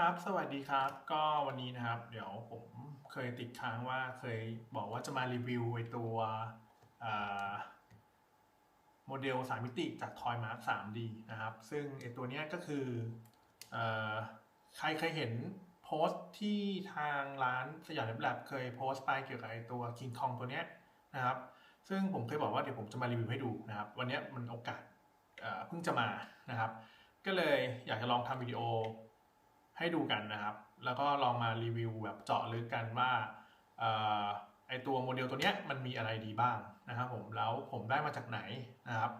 ครับ สวัสดีครับ ก็วันนี้นะครับ เดี๋ยวผมเคยติดค้างว่าเคยบอกว่าจะมารีวิวไอตัวโมเดล3มิติจาก Toy Mark 3D นะครับ ซึ่งไอตัวเนี้ยก็คืออใครเคยเห็นโพสต์ที่ทางร้านสยามเล็บแลบเคยโพสต์ไปเกี่ยวกับไอตัว King Kong ตัวเนี้ยนะครับ ซึ่งผมเคยบอกว่าเดี๋ยวผมจะมารีวิวให้ดูนะครับ วันเนี้ยมันโอกาสเอ่อเพิ่งจะมานะครับ ก็เลยอยากจะลองทำวิดีโอ ให้ดูกันนะครับ แล้วก็ลองมารีวิวแบบเจาะลึกกันว่าออไอตัวโมเดลตัวเนี้ยมันมีอะไรดีบ้างนะครับผมแล้วผมได้มาจากไหนนะครับ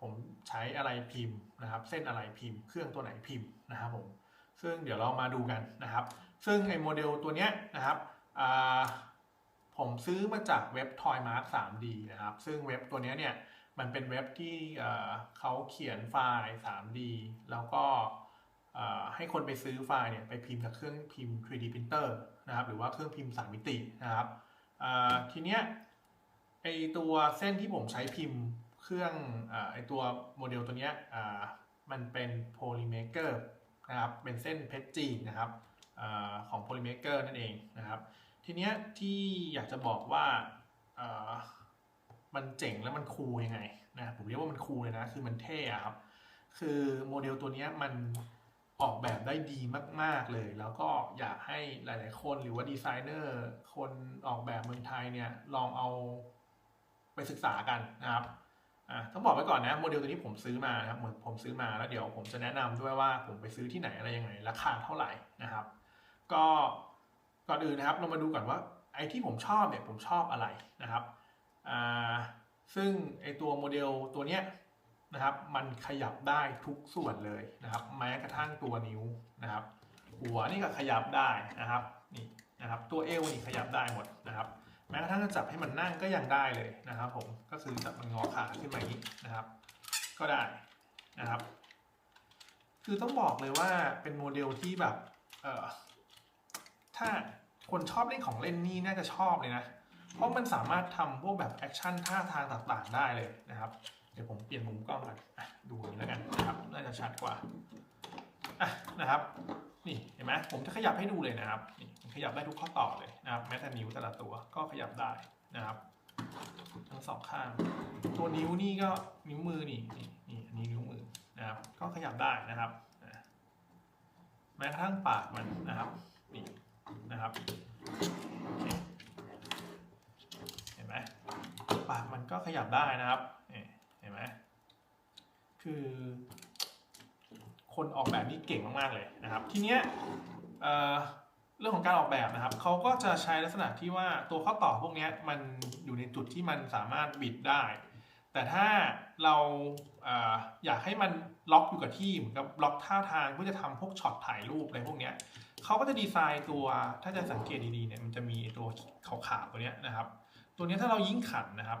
ผมใช้อะไรพิมพ์นะครับ เส้นอะไรพิมพ์ เครื่องตัวไหนพิมพ์นะครับผมซึ่งเดี๋ยวเรามาดูกันนะครับ ซึ่งไอโมเดลตัวเนี้ยนะครับผมซื้อมาจากเว็บ Toymark 3D นะครับ ซึ่งเว็บตัวเนี้ยเนี่ยมันเป็นเว็บที่เขาเขียนไฟล์ 3D แล้วก็เให้คนไปซื้อไฟล์เนี่ยไปพิมพ์กับเครื่องพิมพ์ 3D printer นะครับหรือว่าเครื่องพิมพ์3มิตินะครับทีเนี้ยไอตัวเส้นที่ผมใช้พิมพ์เครื่องอไอตัวโมเดลตัวเนี้ยมันเป็น Polymaker นะครับเป็นเส้นเพชรจีนนะครับอของ Polymaker นั่นเองนะครับ ทีเนี้ยที่อยากจะบอกว่ามันเจ๋งแล้วมันคูลยังไงนะผมเรียกว่ามันคูลเลยนะคือมันเท่อะครับคือโมเดลตัวเนี้ยมัน ออกแบบได้ดีมาก ๆเลย แล้วก็อยากให้หลาย ๆ คนหรือว่าดีไซเนอร์คนออกแบบเมืองไทยเนี่ยลองเอาไปศึกษากันนะครับต้องบอกไว้ก่อนนะโมเดลตัวนี้ผมซื้อมานะครับเหมือนผมซื้อมาแล้วเดี๋ยวผมจะแนะนำด้วยว่าผมไปซื้อที่ไหนอะไรยังไงราคาเท่าไหร่นะครับ ก็ก่อนอื่นนะครับเรามาดูก่อนว่าไอ้ที่ผมชอบเนี่ยผมชอบอะไรนะครับซึ่งไอ้ตัวโมเดลตัวเนี้ย นะครับ มันขยับได้ทุกส่วนเลยนะครับ แม้กระทั่งตัวนิ้วนะครับ หัวนี่ก็ขยับได้นะครับนี่นะครับ ตัวเอวนี่ขยับได้หมดนะครับ แม้กระทั่งจะจับให้มันนั่งก็ยังได้เลยนะครับ ผมก็คือจับมันงอขาขึ้นมาอย่างนี้นะครับ ก็ได้นะครับ คือต้องบอกเลยว่าเป็นโมเดลที่แบบเออถ้าคนชอบเล่นของเล่นนี่น่าจะชอบเลยนะ เพราะมันสามารถทำพวกแบบแอคชั่นท่าทางต่างๆได้เลยนะครับ เดี๋ยวผมเปลี่ยนมุมกล้องกันอะดูอย่างนี้แล้วกันนะครับน่าจะชัดกว่าอะนะครับ นี่เห็นไหมผมจะขยับให้ดูเลยนะครับนี่ขยับได้ทุกข้อต่อเลยนะครับแม้แต่นิ้วแต่ละตัวก็ขยับได้นะครับ ทั้งสองข้าง ตัวนิ้วนี่ก็นิ้วมือนี่นี่นี่อันนี้นิ้วมือนะครับ ก็ขยับได้นะครับแม้กระทั่งปากมันนะครับนี่นะครับเห็นไหมปากมันก็ขยับได้นะครับ ห็นไหมคือ คนออกแบบนี่เก่งมากๆเลยนะครับ ทีเนี้ยเเรื่องของการออกแบบนะครับเขาก็จะใช้ลักษณะที่ว่าตัวข้อต่อพวกเนี้ยมันอยู่ในจุดที่มันสามารถบิดได้ แต่ถ้าเราเออยากให้มันล็อกอยู่กับที่เหมือนกับล็อกท่าทางเพื่อจะทำพวกช็อตถ่ายรูปอะไรพวกเนี้ยเขาก็จะดีไซน์ตัวถ้าจะสังเกตดีๆเนี่ยมันจะมีตัวขาวๆตัวเนี้ยนะครับ ตัวเนี้ยถ้าเรายิ่งขันนะครับ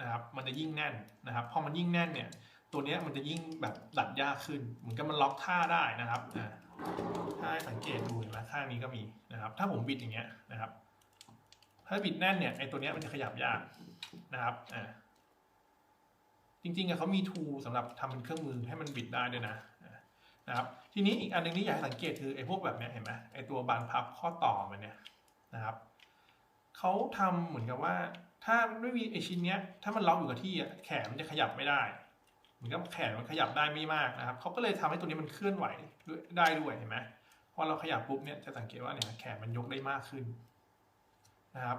นะครับมันจะยิ่งแน่นนะครับพอมันยิ่งแน่นเนี่ยตัวนี้มันจะยิ่งแบบดัดยากขึ้น เหมือนกับมันล็อกท่าได้นะครับอ่าถ้าให้สังเกตดูเห็นไหมข้างนี้ก็มีนะครับ ถ้าผมบิดอย่างเงี้ยนะครับ ถ้าบิดแน่นเนี่ยไอตัวนี้มันจะขยับยากนะครับอ่าจริงๆอะเขามีทูสำหรับทำเป็นเครื่องมือให้มันบิดได้ด้วยนะนะครับ ทีนี้อีกอันหนึงที่อยากให้สังเกตคือไอ้พวกแบบเนี้ยเห็นไหมไอ้ตัวบานพับข้อต่อมันเนี่ยนะครับเขาทำเหมือนกับว่า ถ้าไม่มีไอชิ้นเนี้ย ถ้ามันล็อกอยู่กับที่อะแขนมันจะขยับไม่ได้เหมือนกับแขนมันขยับได้ไม่มากนะครับเขาก็เลยทำให้ตัวนี้มันเคลื่อนไหวได้ด้วยเห็นไหมพอเราขยับปุ๊บเนี่ยจะสังเกตว่าเนี่ยแขนมันยกได้มากขึ้นนะครับ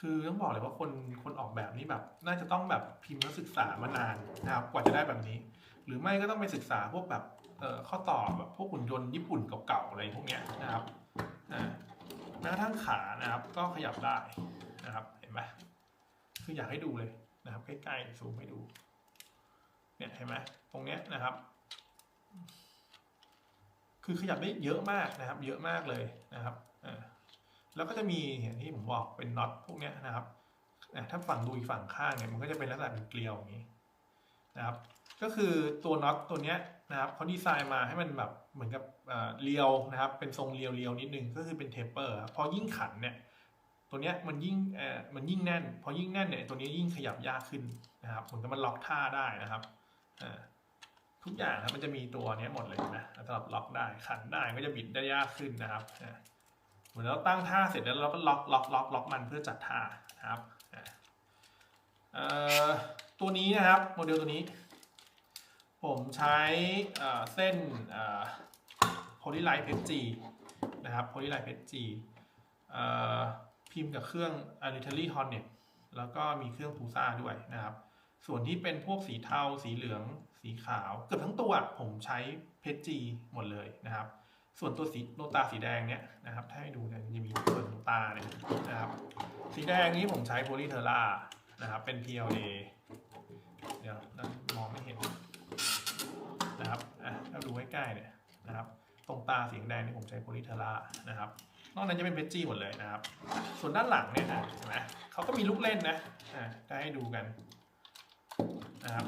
คือต้องบอกเลยว่าคนคนออกแบบนี้แบบ น่าจะต้องแบบพิมพ์และศึกษามานานนะครับกว่าจะได้แบบนี้ หรือไม่ก็ต้องไปศึกษาพวกแบบเอ่อข้อต่อแบบพวกหุ่นยนต์ญี่ปุ่นเก่าๆอะไรพวกเนี้ยนะครับอ่าแม้กระทั่งขานะครับ ก็ขยับได้นะครับเห็นไหม คืออยากให้ดูเลยนะครับใกล้ๆซูมให้ดูเนี่ยเห็นไหมตรงเนี้ยนะครับ คือขยับได้เยอะมากนะครับ เยอะมากเลยนะครับอ่าแล้วก็จะมีอย่างที่ผมบอกเป็นน็อตพวกเนี้ยนะครับถ้าฝั่งดูอีกฝั่งข้างเนี่ยมันก็จะเป็นลักษณะเป็นเกลียวอย่างนี้นะครับ ก็คือตัวน็อตตัวเนี้ยนะครับเขาดีไซน์มาให้มันแบบเหมือนกับเรียวนะครับ เป็นทรงเรียวเรียวๆนิดนึงก็คือเป็นเทปเปอร์พอยิ่งขันเนี่ย ตัวเนี้ยมันยิ่งเอ่อมันยิ่งแน่น พอยิ่งแน่นเนี่ยตัวนี้ยิ่งขยับยากขึ้นนะครับเหมือนกับมันล็อกท่าได้นะครับอ่าทุกอย่างนะครับมันจะมีตัวเนี้ยหมดเลยนะสำหรับล็อกได้ขันได้ก็จะบิดได้ยากขึ้นนะครับเหมือนเราตั้งท่าเสร็จแล้วเราก็ล็อกล็อกล็อกล็อกมันเพื่อจัดท่านะครับตัวนี้นะครับโมเดลตัวนี้ ผมใช้เส้นโพลีไลท์เพชจีนะครับโพลีไลท์เพชจี พิมพ์กับเครื่อง a r i t a r y Hornet แล้วก็มีเครื่องพูซ่าด้วยนะครับ ส่วนที่เป็นพวกสีเทา สีเหลือง สีขาว เกือบทั้งตัวผมใช้เพชรจีหมดเลยนะครับ ส่วนตัวสีโนตาสีแดงเนี่ยนะครับ ถ้าให้ดูเนี่ยจะมีส่วนโนตาเนี่ยนะครับ สีแดงนี้ผมใช้โพลีเทอร่านะครับ เป็น PLA เดี๋ยวมองไม่เห็นนะครับ อะถ้าดูใกล้ๆเนี่ยนะครับ ตรงตาสีแดงนี่ผมใช้โพลีเทอร่านะครับ นอกนั้นจะเป็นเพชรจีหมดเลยนะครับ ส่วนด้านหลังเนี่ยอะเห็นไหมเขาก็มีลูกเล่นนะอะได้ให้ดูกันนะครับ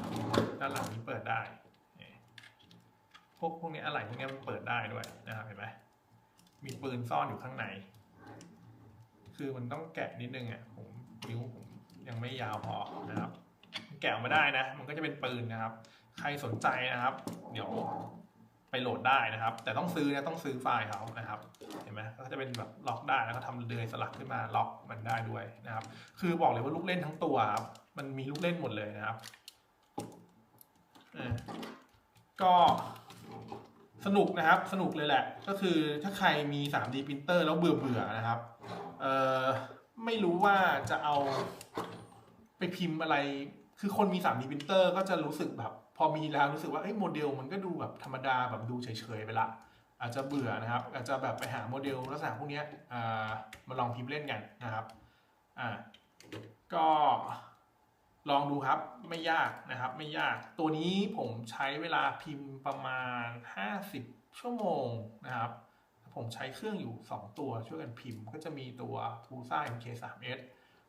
ด้านหลังนี้เปิดได้ พวกพวกนี้อะไรพวกนี้มันเปิดได้ด้วยนะครับเห็นไหมมีปืนซ่อนอยู่ข้างใน คือมันต้องแกะนิดนึงอะผมนิ้วผมยังไม่ยาวพอนะครับ แกะมาได้นะ มันก็จะเป็นปืนนะครับ ใครสนใจนะครับ เดี๋ยว ไปโหลดได้นะครับ แต่ต้องซื้อนะต้องซื้อไฟล์เขานะครับ เห็นไหมก็จะเป็นแบบล็อกได้แล้วก็ทำเดือยสลักขึ้นมาล็อกมันได้ด้วยนะครับ คือบอกเลยว่าลูกเล่นทั้งตัวครับมันมีลูกเล่นหมดเลยนะครับอ่าก็สนุกนะครับ สนุกเลยแหละ ก็คือถ้าใครมี 3D ปรินเตอร์แล้วเบื่อเบื่อนะครับเออไม่รู้ว่าจะเอาไปพิมพ์อะไร คือคนมี 3D ปรินเตอร์ก็จะรู้สึกแบบ พอมีแล้วรู้สึกว่าเอ้โมเดลมันก็ดูแบบธรรมดาแบบดูเฉยๆไปละ อาจจะเบื่อนะครับ อาจจะแบบไปหาโมเดลลักษณะพวกนี้มาลองพิมพ์เล่นกันนะครับอ่าก็ลองดูครับไม่ยากนะครับไม่ยากตัวนี้ผมใช้เวลาพิมพ์ประมาณ 50 ชั่วโมงนะครับ ผมใช้เครื่องอยู่ 2 ตัวช่วยกันพิมพ์ ก็จะมีตัว p u s a MK3S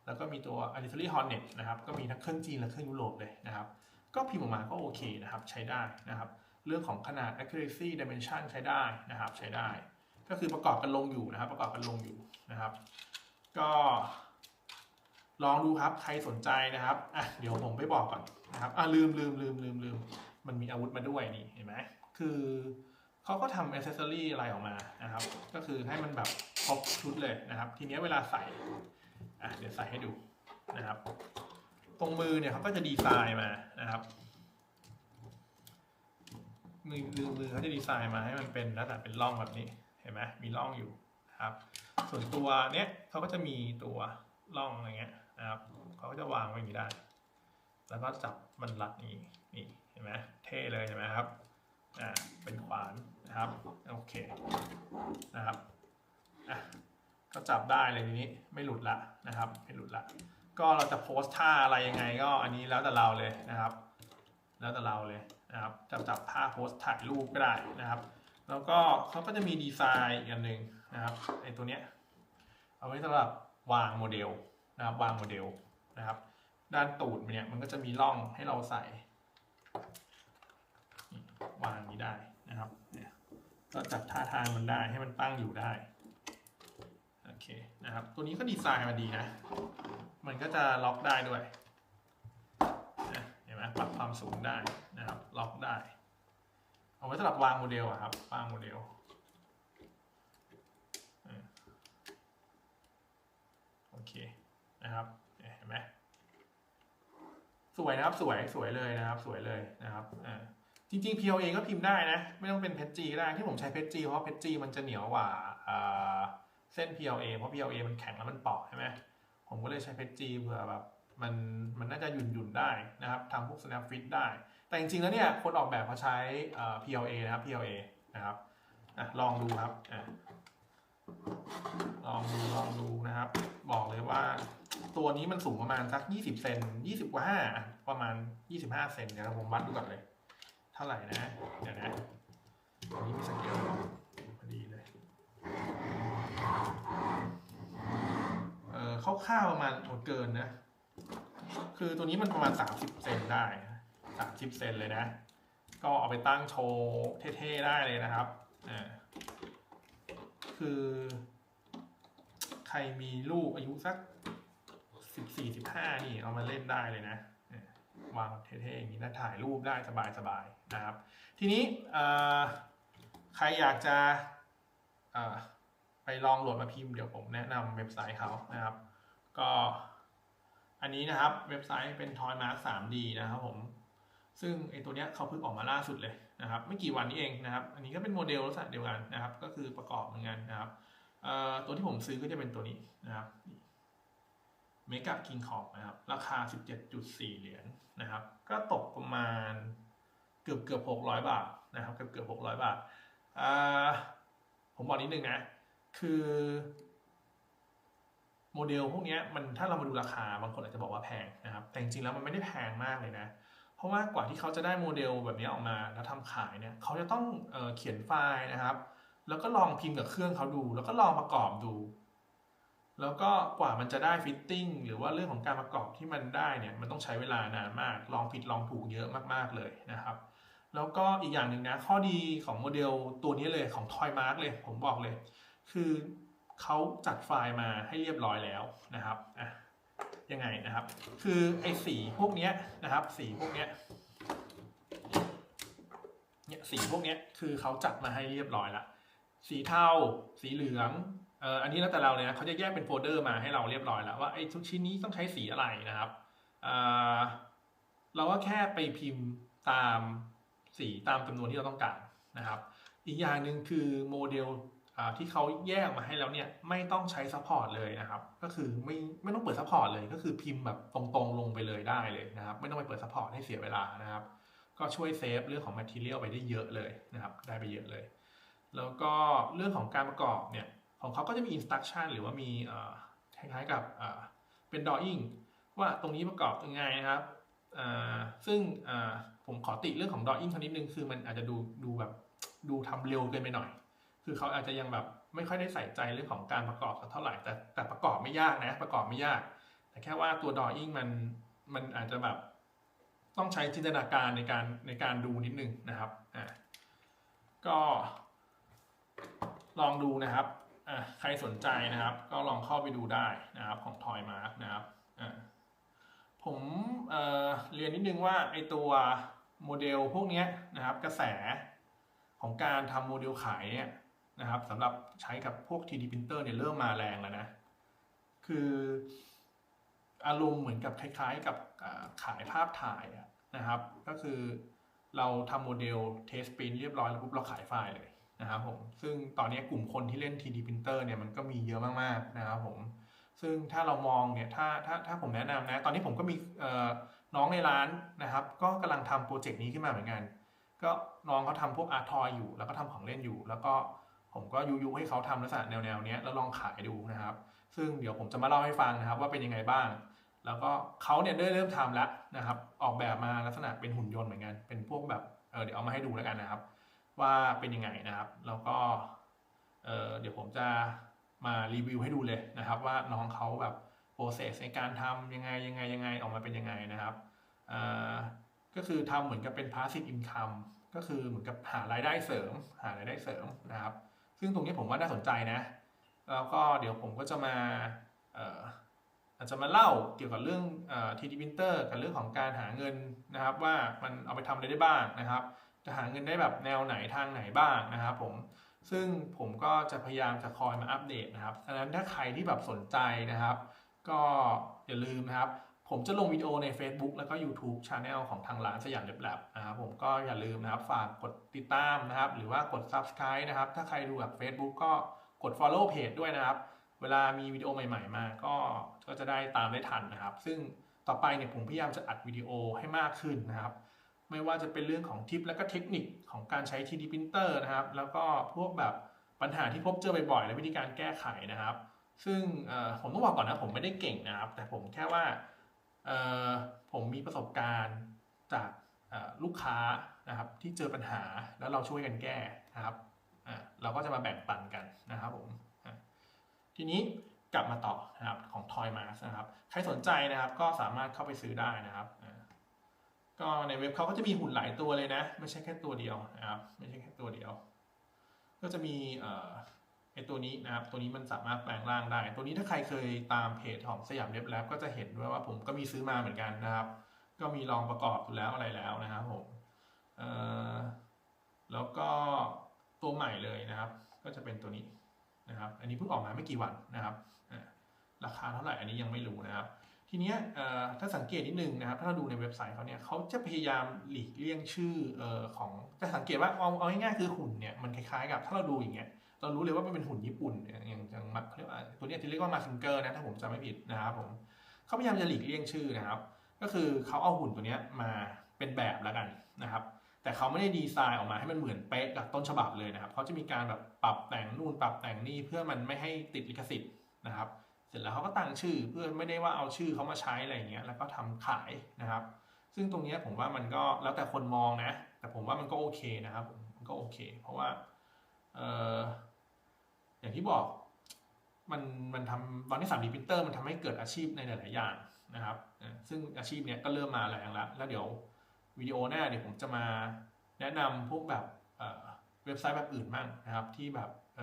แล้วก็มีตัว a r t i l l e r y Hornet นะครับ ก็มีทั้งเครื่องจีนและเครื่องยุโรปเลยนะครับ ก็พิมพ์ออกมาก็โอเคนะครับใช้ได้นะครับ เรื่องของขนาด accuracy dimension ใช้ได้นะครับใช้ได้ ก็คือประกอบกันลงอยู่นะครับ ประกอบกันลงอยู่นะครับ ก็ลองดูครับใครสนใจนะครับอะเดี๋ยวผมไปบอกก่อนนะครับอะลืมลืมลืมลืมลืมมันมีอาวุธมาด้วยนี่เห็นไหมคือเขาก็ทำอ c เซสซอรี่อะไรออกมานะครับ ก็คือให้มันแบบครบชุดเลยนะครับ ทีนี้เวลาใส่อะเดี๋ยวใส่ให้ดูนะครับ ตรงมือเนี่ยเขาก็จะดีไซน์มานะครับมือมือมือเขาจะดีไซน์มาให้มันเป็นลักษณะเป็นร่องแบบนี้เห็นไหมมีร่องอยู่นะครับ ส่วนตัวเนี้ยเขาก็จะมีตัวร่องอะไรเงี้ยนะครับเขาก็จะวางไว้อย่างนี้ได้ แล้วก็จับมันรัดนี้นี่เห็นไหมเท่เลยเห็นไหมครับอ่าเป็นขวานนะครับโอเคนะครับอะก็จับได้เลยทีนี้ไม่หลุดละนะครับ ไม่หลุดละ ก็เราจะโพสท่าอะไรยังไงก็อันนี้แล้วแต่เราเลยนะครับ แล้วแต่เราเลยนะครับจับจับท่าโพสถ่ายรูปก็ได้นะครับ แล้วก็เขาก็จะมีดีไซน์อีกอันหนึ่งนะครับไอตัวเนี้ยเอาไว้สำหรับวางโมเดลนะครับวางโมเดลนะครับ ด้านตูดมันเนี่ยมันก็จะมีร่องให้เราใส่วางนี้ได้นะครับเนี่ยก็จับท่าทางมันได้ให้มันตั้งอยู่ได้ อเคนะครับ ตัวนี้ก็ดีไซน์มาดีนะ มันก็จะล็อกได้ด้วยเห็นไหมปรับความสูงได้นะครับ ล็อกได้ เอาไว้สำหรับวางโมเดลอะครับ วางโมเดลโอเคนะครับเนี่ยเห็นไหมสวยนะครับสวยสวยเลยนะครับ สวยเลยนะครับอ่าจริงๆ PLA ก็พิมพ์ได้นะ ไม่ต้องเป็นเพชรจีก็ได้ที่ผมใช้เพชรจีเพราะเพชรจีมันจะเหนียวกว่าอ่า เส้น PLA เพราะ PLA มันแข็งแล้วมันเปาะใช่ไหมผมก็เลยใช้เพชรจีเผื่อแบบมันมันน่าจะหยุ่นหยุ่นได้นะครับทำพวก snap fit ได้ แต่จริงๆแล้วเนี่ยคนออกแบบเขาใช้ PLA นะครับ PLA นะครับอะลองดูครับอะลองดูลองดูนะครับ บอกเลยว่าตัวนี้มันสูงประมาณสัก 20 เซน20กว่า5อะประมาณ 25 เซนเดี๋ยวผมวัดดูก่อนเลย เท่าไหร่นะ เดี๋ยวนะ อันนี้มีสเกลพอดีเลย เออ คร่าวๆประมาณโอ้เกินนะ คือตัวนี้มันประมาณ 30 เซนได้ 30 เซนเลยนะ ก็เอาไปตั้งโชว์เท่ๆได้เลยนะครับอ่าคือ ใครมีลูกอายุสัก 14 15 นี่เอามาเล่นได้เลยนะวางเท่ๆอย่างนี้นะถ่ายรูปได้สบายๆนะครับ ทีนี้ใครอยากจะไปลองโหลดมาพิมพ์เดี๋ยวผมแนะนำเว็บไซต์เขานะครับ ก็อันนี้นะครับเว็บไซต์เป็น Toy Mark 3D นะครับผม ซึ่งไอตัวเนี้ยเขาเพิ่งออกมาล่าสุดเลยนะครับ ไม่กี่วันนี้เองนะครับ อันนี้ก็เป็นโมเดลลักษณะเดียวกันนะครับ ก็คือประกอบเหมือนกันนะครับตัวที่ผมซื้อก็จะเป็นตัวนี้นะครับเมก a คิงคอบนะครับ ราคา 17.4 เหรียญนะครับ ก็ตกประมาณเกือบเกือบ600 บาทนะครับ เกือบเกือบ600 บาทผมบอกนิดนึงนะ คือ โมเดลพวกนี้มันถ้าเรามาดูราคาบางคนอาจจะบอกว่าแพงนะครับ แต่จริงๆแล้วมันไม่ได้แพงมากเลยนะ เพราะว่ากว่าที่เขาจะได้โมเดลแบบนี้ออกมาแล้วทำขายเนี่ยเขาจะต้องเออเขียนไฟล์นะครับ แล้วก็ลองพิมพ์กับเครื่องเขาดู แล้วก็ลองประกอบดู แล้วก็กว่ามันจะได้ฟิตติ้งหรือว่าเรื่องของการประกอบที่มันได้เนี่ยมันต้องใช้เวลานานมาก ลองผิดลองถูกเยอะมากๆเลยนะครับแล้วก็อีกอย่างหนึ่งนะ ข้อดีของโมเดลตัวนี้เลยของ Toy Mark เลย ผมบอกเลย คือ เขาจัดไฟล์มาให้เรียบร้อยแล้วนะครับอะยังไงนะครับ คือไอ้สีพวกนี้นะครับ สีพวกนี้เนี่ยสีพวกนี้คือเขาจัดมาให้เรียบร้อยละสีเทาสีเหลืองเอ่ออันนี้แล้วแต่เราเลยนะเขาจะแยกเป็นโฟลเดอร์มาให้เราเรียบร้อยแล้วว่าไอ้ทุกชิ้นนี้ต้องใช้สีอะไรนะครับอ่าเราก็แค่ไปพิมพ์ตามสีตามจำนวนที่เราต้องการนะครับ อีกอย่างหนึ่งคือโมเดล ที่เขาแยกมาให้แล้วเนี่ยไม่ต้องใช้ซัพพอร์ตเลยนะครับ ก็คือไม่ไม่ต้องเปิดซัพพอร์ตเลย ก็คือพิมพ์แบบตรงๆลงไปเลยได้เลยนะครับ ไม่ต้องไปเปิดซัพพอร์ตให้เสียเวลานะครับ ก็ช่วยเซฟเรื่องของ Material ไปได้เยอะเลยนะครับ ได้ไปเยอะเลย แล้วก็เรื่องของการประกอบเนี่ยของเขาก็จะมี instruction หรือว่ามีคล้ายๆกับเป็น drawing ว่าตรงนี้ประกอบยังไงนะครับซึ่งผมขอติเรื่องของ drawing สักนิดนึงคือมันอาจจะดูดูแบบดูทำเร็วเกินไปหน่อย คือเขาอาจจะยังแบบไม่ค่อยได้ใส่ใจเรื่องของการประกอบสักเท่าไหร่แต่แต่ประกอบไม่ยากนะ ประกอบไม่ยาก แต่แค่ว่าตัว drawing มันมันอาจจะแบบต้องใช้จินตนาการในการในการดูนิดนึงนะครับอ่าก็ลองดูนะครับอ่าใครสนใจนะครับ ก็ลองเข้าไปดูได้นะครับของ Toy Mark นะครับอ่าผมเเรียนนิดนึงว่าไอตัวโมเดลพวกนี้นะครับกระแสของการทำโมเดลขายเนี่ย นะครับสำหรับใช้กับพวก 3D printer เนี่ยเริ่มมาแรงแล้วนะ คืออารมณ์เหมือนกับคล้ายๆ กับขายภาพถ่ายนะครับ ก็คือเราทำโมเดลเทสปรินเรียบร้อยแล้วปุ๊บเราขายไฟล์เลยนะครับผม ซึ่งตอนนี้กลุ่มคนที่เล่น 3D printer เนี่ยมันก็มีเยอะมากๆนะครับผม ซึ่งถ้าเรามองเนี่ยถ้าถ้าถ้าผมแนะนำนะ ตอนนี้ผมก็มีน้องในร้านนะครับ ก็กำลังทำโปรเจกต์นี้ขึ้นมาเหมือนกัน ก็น้องเขาทำพวกอาร์ทอยอยู่ แล้วก็ทำของเล่นอยู่ แล้วก็ ผมก็ยุยให้เขาทำลักษณะแนวแนวๆนี้แล้วลองขายดูนะครับ ซึ่งเดี๋ยวผมจะมาเล่าให้ฟังนะครับ ว่าเป็นยังไงบ้าง แล้วก็เขาเนี่ยได้เริ่มทำแล้วนะครับ ออกแบบมาลักษณะเป็นหุ่นยนต์เหมือนกัน เป็นพวกแบบเออเดี๋ยวเอามาให้ดูแล้วกันนะครับ ว่าเป็นยังไงนะครับ แล้วก็เออเดี๋ยวผมจะมารีวิวให้ดูเลยนะครับ ว่าน้องเขาแบบโปรเซสในการทำยังไงยังไงยังไงออกมาเป็นยังไงนะครับเออก็คือทำเหมือนกับเป็น passive income ก็คือเหมือนกับหารายได้เสริม หารายได้เสริมนะครับ ซึ่งตรงนี้ผมว่าน่าสนใจนะ แล้วก็เดี๋ยวผมก็จะมาอาจจะมาเล่าเกี่ยวกับเรื่องอ 3D printer กับเรื่องของการหาเงินนะครับ ว่ามันเอาไปทำอะไรได้บ้างนะครับ จะหาเงินได้แบบแนวไหนทางไหนบ้างนะครับผมซึ่งผมก็จะพยายามจะคอยมาอัปเดตนะครับฉะนั้นถ้าใครที่แบบสนใจนะครับ ก็อย่าลืมนะครับ ผมจะลงวิดีโอใน Facebook แล้วก็ YouTube Channel ของทางร้านสยามเล็บแลบนะครับผมก็อย่าลืมนะครับ ฝากกดติดตามนะครับ หรือว่ากด Subscribe นะครับ ถ้าใครดูแบบ Facebook ก็กด Follow Page ด้วยนะครับ เวลามีวิดีโอใหม่ ๆ มาก็ก็จะได้ตามได้ทันนะครับ ซึ่งต่อไปเนี่ยผมพยายามจะอัดวิดีโอให้มากขึ้นนะครับ ไม่ว่าจะเป็นเรื่องของทิปและก็เทคนิคของการใช้ 3D printer นะครับ แล้วก็พวกแบบปัญหาที่พบเจอบ่อยๆและวิธีการแก้ไขนะครับ ซึ่งผมต้องบอกก่อนนะผมไม่ได้เก่งนะครับ แต่ผมแค่ว่า ผมมีประสบการณ์จากลูกค้านะครับที่เจอปัญหาแล้วเราช่วยกันแก้นะครับเราก็จะมาแบ่งปันกันนะครับผมทีนี้กลับมาต่อนะครับของ Toy m a s นะครับ ใครสนใจนะครับก็สามารถเข้าไปซื้อได้นะครับก็ในเว็บเขาก็จะมีหุ่นหลายตัวเลยนะ ไม่ใช่แค่ตัวเดียวนะครับไม่ใช่แค่ตัวเดียว ก็จะมี ไอตัวนี้นะครับ ตัวนี้มันสามารถแปลงร่างได้ ตัวนี้ถ้าใครเคยตามเพจของสยามเล็บแลบก็จะเห็นด้วยว่าผมก็มีซื้อมาเหมือนกันนะครับ ก็มีลองประกอบแล้วอะไรแล้วนะครับผมเอ่อแล้วก็ตัวใหม่เลยนะครับ ก็จะเป็นตัวนี้นะครับ อันนี้เพิ่งออกมาไม่กี่วันนะครับ ราคาเท่าไหร่อันนี้ยังไม่รู้นะครับ ทีเนี้ยถ้าสังเกตนิดนึงนะครับ ถ้าเราดูในเว็บไซต์เขาเนี่ยเขาจะพยายามหลีกเลี่ยงชื่ออของจะสังเกตว่าเอาเอาง่ายๆคือหุ่นเนี่ยมันคล้ายๆกับถ้าเราดูอย่างเงี้ย เรารู้เลยว่ามันเป็นหุ่นญี่ปุ่นอย่างอย่างมัเขาเรียกว่าตัวนี้ยจะเรียกว่ามาซิงเกอร์นะถ้าผมจำไม่ผิดนะครับผมเขาพยายามจะหลีกเลี่ยงชื่อนะครับ ก็คือเขาเอาหุ่นตัวนี้มาเป็นแบบแล้วกันนะครับ แต่เขาไม่ได้ดีไซน์ออกมาให้มันเหมือนเป๊ะกับต้นฉบับเลยนะครับเขาจะมีการแบบปรับแต่งนู่นปรับแต่งนี่เพื่อมันไม่ให้ติดลิขสิทธิ์นะครับ เสร็จแล้วเขาก็ตั้งชื่อเพื่อไม่ได้ว่าเอาชื่อเขามาใช้อะไรเงี้ยแล้วก็ทำขายนะครับ ซึ่งตรงเนี้ยผมว่ามันก็แล้วแต่คนมองนะ แต่ผมว่ามันก็โอเคนะครับมันก็โอเค เพราะว่าเออ อย่างที่บอกมันมันทำตอนนี้ 3D printer มันทำให้เกิดอาชีพในหลาย ๆ อย่างนะครับ ซึ่งอาชีพเนี้ยก็เริ่มมาแรงแล้วแล้วเดี๋ยววิดีโอหน้าเดี๋ยวผมจะมาแนะนำพวกแบบเว็บไซต์แบบอื่นบ้างนะครับ ที่แบบเ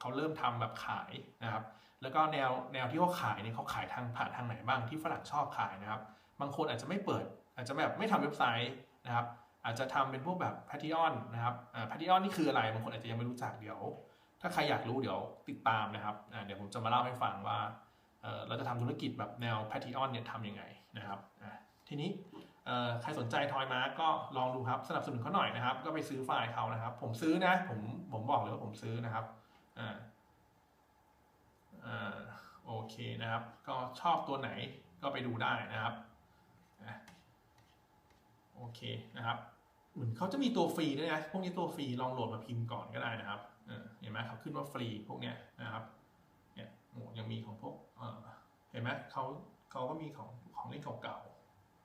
เขาเริ่มทำแบบขายนะครับ แล้วก็แนวแนวที่เขาขายเนี่ยเขาขายทางผ่านทางไหนบ้างที่ฝรั่งชอบขายนะครับ บางคนอาจจะไม่เปิด อาจจะแบบไม่ทำเว็บไซต์นะครับ อาจจะทำเป็นพวกแบบ p a t r e o n นะครับอ่า p a t r e o n นี่คืออะไรบางคนอาจจะยังไม่รู้จักเดี๋ยว ถ้าใครอยากรู้เดี๋ยวติดตามนะครับเดี๋ยวผมจะมาเล่าให้ฟังว่าเราจะทำธุรกิจแบบแนว p a t r e o n เนี่ยทำยังไงนะครับทีนี้ใครสนใจทอยมาร์ก็ลองดูครับสนับสนุนเขาหน่อยนะครับ ก็ไปซื้อไฟล์เขานะครับ ผมซื้อนะ ผมผมบอกเลยว่าผมซื้อนะครับอ่าอ่าโอเคนะครับ ก็ชอบตัวไหนก็ไปดูได้นะครับโอเคนะครับ เหมือนเขาจะมีตัวฟรีด้วยนะพวกนี้ตัวฟรีลองโหลดมาพิมพ์ก่อนก็ได้นะครับเห็นไหมครับขึ้นว่าฟรีพวกเนี้ยนะครับเนี่ยโอ้ยังมีของพวกเห็นไหมเขาเขาก็มีของของเล่นเก่า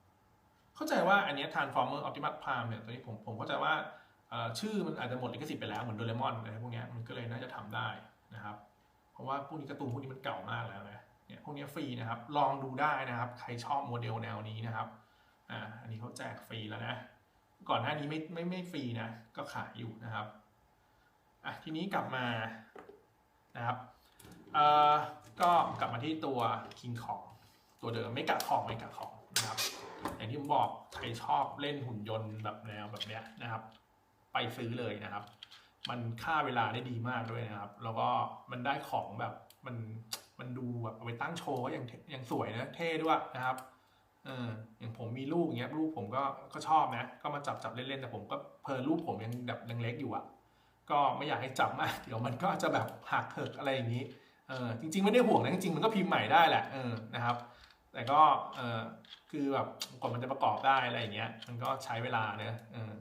ๆเข้าใจว่าอันเนี้ย Transformer Optimus Prime เนี่ยตัวนี้ผมผมเข้าใจว่าชื่อมันอาจจะหมดลิขสิทธิ์ไปแล้วเหมือนโดเรมอนอะไรพวกเนี้ยมันก็เลยน่าจะทำได้นะครับเพราะว่าพวกนี้การ์ตูนพวกนี้มันเก่ามากแล้วนะเนี่ยพวกนี้ฟรีนะครับลองดูได้นะครับ ใครชอบโมเดลแนวนี้นะครับอ่าอันนี้เขาแจกฟรีแล้วนะ ก่อนหน้านี้ไม่ไม่ไม่ฟรีนะ ก็ขายอยู่นะครับอะทีนี้กลับมานะครับเอ่อก็กลับมาที่ตัว King Kong ตัวเดิมไม่กะของไม่กะของนะครับ อย่างที่ผมบอกใครชอบเล่นหุ่นยนต์แบบแนวแบบเนี้ยนะครับ ไปซื้อเลยนะครับ มันฆ่าเวลาได้ดีมากด้วยนะครับ แล้วก็มันได้ของแบบมันมันดูแบบเอาไปตั้งโชว์ก็ยังยังสวยนะเท่ด้วยนะครับ เอออย่างผมมีลูกอย่างเงี้ยลูกผมก็ก็ชอบนะ ก็มาจับจับเล่นๆแต่ผมก็เพลินลูกผมยังแบบยังเล็กอยู่อะก็ไม่อยากให้จับมากเดี๋ยวมันก็จะแบบหักเหิกอะไรอย่างนี้เออจริง ๆ ไม่ได้ห่วงนะจริงๆมันก็พิมพ์ใหม่ได้แหละเออนะครับ แต่ก็เออคือแบบกว่ามันจะประกอบได้อะไรอย่างเงี้ย มันก็ใช้เวลาเนอะเออ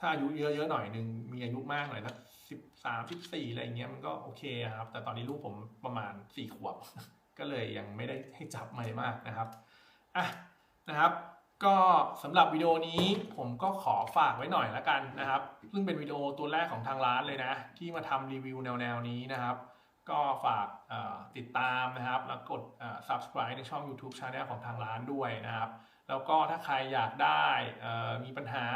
ถ้าอายุเยอะๆหน่อยนึงมีอายุมากหน่อยสักสิบสามสิบสี่อะไรอย่างเงี้ยมันก็โอเคครับ แต่ตอนนี้ลูกผมประมาณสี่ขวบ ก็เลยยังไม่ได้ให้จับใหม่มากนะครับอะ นะครับ ก็สำหรับวิดีโอนี้ผมก็ขอฝากไว้หน่อยละกันนะครับ ซึ่งเป็นวิดีโอตัวแรกของทางร้านเลยนะ ที่มาทำรีวิวแนวๆนี้นะครับ ก็ฝากติดตามนะครับ แล้วกด subscribe ในช่อง YouTube Channel ของทางร้านด้วยนะครับ แล้วก็ถ้าใครอยากได้มีปัญหา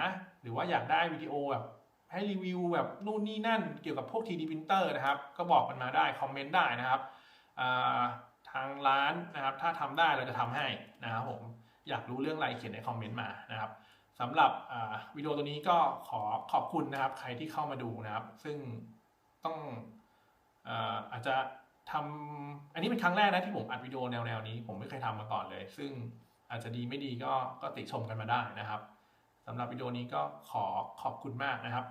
หรือว่าอยากได้วิดีโอแบบให้รีวิวแบบนู่นนี่นั่นเกี่ยวกับพวก 3D printer นะครับ ก็บอกกันมาได้ คอมเมนต์ได้นะครับทางร้านนะครับ ถ้าทำได้เราจะทำให้นะครับผม อยากรู้เรื่องอะไรเขียนในคอมเมนต์มานะครับสำหรับวิดีโอตัวนี้ก็ขอขอบคุณนะครับ ใครที่เข้ามาดูนะครับ ซึ่งต้องอาอาจจะทำอันนี้เป็นครั้งแรกนะที่ผมอัดวิดีโอแนวๆนี้ ผมไม่เคยทำมาก่อนเลย ซึ่งอาจจะดีไม่ดีก็ก็ติชมกันมาได้นะครับสำหรับวิดีโอนี้ก็ขอขอบคุณมากนะครับ